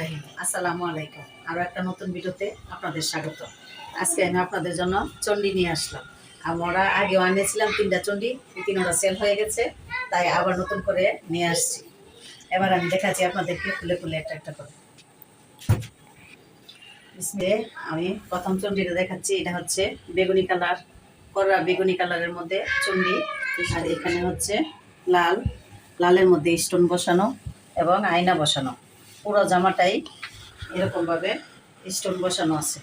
রাহিম। আসসালামু আলাইকুম। আরও একটা নতুন ভিডিওতে আপনাদের স্বাগত। আজকে আমি আপনাদের জন্য চণ্ডী নিয়ে আসলাম। আমরা আগেও তিনটা সেল হয়ে গেছে, তাই আবার নতুন করে নিয়ে আসছি। এবার আমি দেখাচ্ছি আপনাদেরকে খুলে একটা একটা করে। আমি প্রথম চণ্ডীটা দেখাচ্ছি। এটা হচ্ছে বেগুনি কালার কররা বেগুনি কালারের মধ্যে চণ্ডী। আর এখানে হচ্ছে লাল, লালের মধ্যে স্টোন বসানো এবং আয়না বসানো। পুরো জামাটাই এরকমভাবে স্টোন বসানো আছে।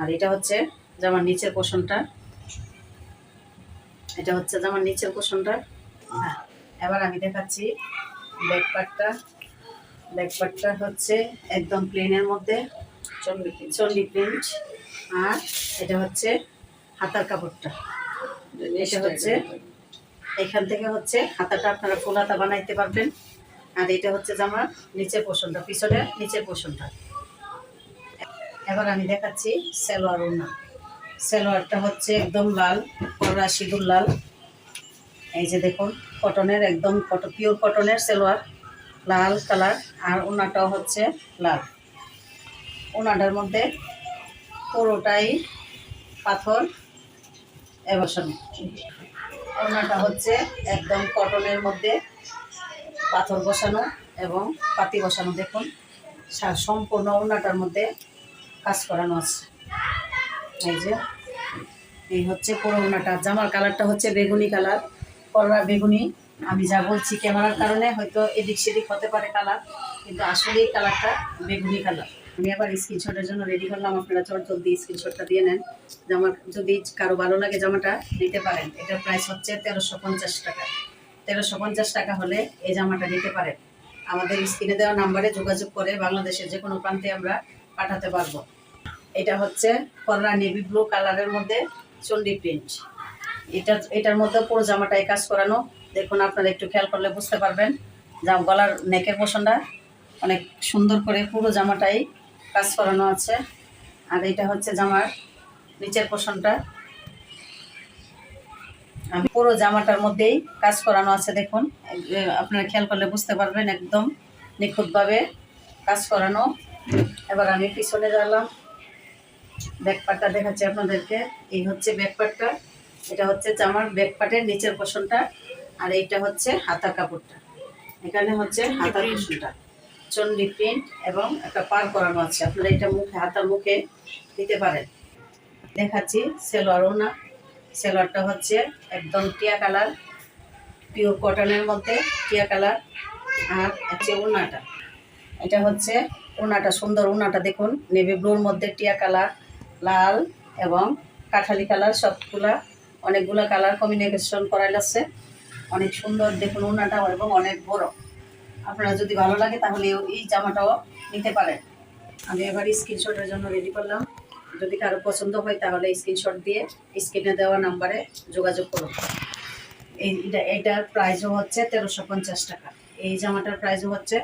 আর এটা হচ্ছে জামার নিচের পোষণটা এটা হচ্ছে জামার নিচের পোষণটা হ্যাঁ এবার আমি দেখাচ্ছি ব্যাক পার্টটা ব্যাক পার্টটা হচ্ছে একদম প্লেনের মধ্যে। চন্ডি চন্ডি প্রিন্ট আর এটা হচ্ছে হাতার কাপড়টা। এটা হচ্ছে এখান থেকে হচ্ছে হাতাটা আপনারা ফুল হাতা বানাইতে পারবেন। আর এটা হচ্ছে জামার নিচের পোষণটা পিছনে নিচের পোষণটা। এবার আমি দেখাচ্ছি সালোয়ার ওড়না। সালোয়ারটা হচ্ছে একদম লাল কড়া সিঁদুর লাল। এই যে দেখুন, কটনের একদম কট পিওর কটনের সালোয়ার, লাল কালার, আর ওনাটাও হচ্ছে লাল। ওনাটার মধ্যে পুরোটাই পাথর এবসানো। ওনাটা হচ্ছে একদম কটনের মধ্যে পাথর বসানো এবং পাতি বসানো দেখুন। সম্পূর্ণ ওনাটার মধ্যে কাজ করানো আছে। এই যে, এই হচ্ছে পুরো ওনাটা জামার কালারটা হচ্ছে বেগুনি কালার। করলা বেগুনি। আমি যা বলছি ক্যামেরার কারণে, হয়তো এদিক সেদিক হতে পারে কালার, কিন্তু আসলে এই কালারটা বেগুনি কালার। আমি আবার স্ক্রিনশটের জন্য রেডি করলাম। আপনারা চট জলদি স্ক্রিনশটটা দিয়ে নেন। জামার যদি কারও ভালো লাগে জামাটা, নিতে পারেন। এটার প্রাইস হচ্ছে তেরোশো পঞ্চাশ টাকা। তেরোশো পঞ্চাশ টাকা হলে এই জামাটা নিতে পারেন। আমাদের স্ক্রিনে দেওয়া নাম্বারে যোগাযোগ করে বাংলাদেশের যে কোনো প্রান্তে আমরা পাঠাতে পারব। এটা হচ্ছে করলা নেভি ব্লু কালারের মধ্যে চন্ডি প্রিন্ট এটা, এটার মধ্যে পুরো জামাটাই কাজ করানো। দেখুন, আপনারা একটু খেয়াল করলে বুঝতে পারবেন যা গলার নেকের পোষণটা। অনেক সুন্দর করে পুরো জামাটাই কাজ করানো আছে। আর এটা হচ্ছে জামার নিচের পোষণটা। আমি পুরো জামাটার মধ্যেই কাজ করানো আছে দেখুন। আপনারা খেয়াল করলে বুঝতে পারবেন একদম নিখুঁতভাবে কাজ করানো। এবার আমি পিছনে গেলাম ব্যাকপার্টটা দেখাচ্ছি আপনাদেরকে। এই হচ্ছে ব্যাকপার্টটা এটা হচ্ছে জামার ব্যাকপার্টের নিচের পোষণটা আর এইটা হচ্ছে হাতার কাপড়টা। এখানে হচ্ছে হাতার পোষণটা। চন্ডি প্রিন্ট এবং একটা পার করানো আছে। আপনারা এটা মুখে হাতার মুখে দিতে পারেন। দেখাচ্ছি সেলোয়ার ওনা সেলোয়ারটা হচ্ছে একদম টিয়া কালার পিওর কটনের মধ্যে টিয়া কালার আর হচ্ছে ওনাটা এটা হচ্ছে ওনাটা সুন্দর ওনাটা দেখুন নেভি ব্লুর মধ্যে টিয়া কালার, লাল এবং কাঠালি কালার, সবগুলা, অনেকগুলা কালার কম্বিনেশন করাইল লাগছে। অনেক সুন্দর দেখুন ওনাটা এবং অনেক বড়। আপনারা যদি ভালো লাগে তাহলে এই জামাটাও নিতে পারেন। আমি এবার স্ক্রিনশটের জন্য রেডি করলাম। যদি কারও পছন্দ হয় তাহলে স্ক্রিনশট দিয়ে স্ক্রিনে দেওয়া নাম্বারে যোগাযোগ করুন। এই এটা- এটার প্রাইসও হচ্ছে তেরোশো পঞ্চাশ টাকা। এই জামাটার প্রাইসও হচ্ছে,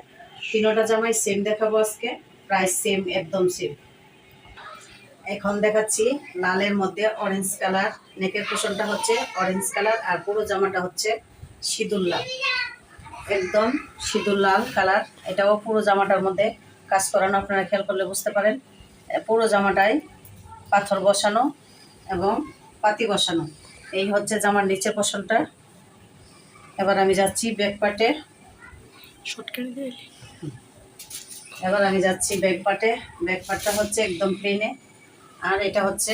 তিনোটা জামাই সেম দেখাবো আজকে প্রাইস সেম একদম সেম এখন দেখাচ্ছি লালের মধ্যে অরেঞ্জ কালার নেকের পোষণটা হচ্ছে অরেঞ্জ কালার আর পুরো জামাটা হচ্ছে সিঁদুর লাল। একদম সিঁদুর লাল কালার এটাও পুরো জামাটার মধ্যে কাজ করানো, আপনারা খেয়াল করলে বুঝতে পারেন। পুরো জামাটাই পাথর বসানো এবং পাতি বসানো। এই হচ্ছে জামার নিচের পোষণটা এবার আমি যাচ্ছি ব্যাক পার্টে এবার আমি যাচ্ছি ব্যাক পার্টে ব্যাক পার্টটা হচ্ছে একদম প্লেনে আর এটা হচ্ছে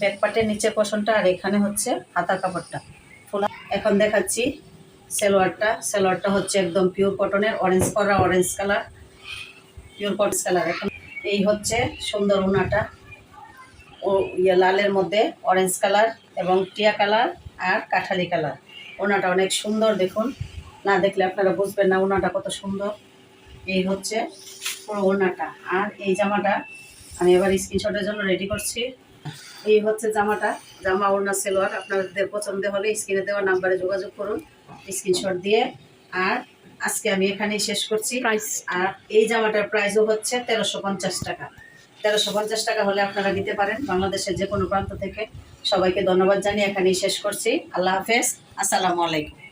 ব্যাক পার্টের নিচের পোষণটা আর এখানে হচ্ছে হাতার কাপড়টা। ফোলা এখন দেখাচ্ছি সালোয়ারটা। সালোয়ারটা হচ্ছে একদম পিওর কটনের অরেঞ্জ করা orange colour pure cotton colour এখন এই হচ্ছে সুন্দর উনাটা লালের মধ্যে অরেঞ্জ কালার এবং টিয়া কালার আর কাঠালি কালার ওনাটা অনেক সুন্দর দেখুন। না দেখলে আপনারা বুঝবেন না ওনাটা কত সুন্দর। এই হচ্ছে পুরো ওনাটা। আর এই জামাটা আমি এবার স্ক্রিনশটের জন্য রেডি করছি। এই হচ্ছে জামাটা। জামা ওড়না সেলোয়ার আপনাদের পছন্দ হলে স্ক্রিনে দেওয়া নাম্বারে যোগাযোগ করুন স্ক্রিনশট দিয়ে। আর আজকে আমি এখানেই শেষ করছি। প্রাইস আর এই জামাটার প্রাইসও হচ্ছে তেরোশো পঞ্চাশ টাকা। তেরোশো পঞ্চাশ টাকা হলে আপনারা নিতে পারেন। বাংলাদেশের যে কোনো প্রান্ত থেকে সবাইকে ধন্যবাদ জানিয়ে এখানেই শেষ করছি। আল্লাহ হাফেজ। আসসালামু আলাইকুম।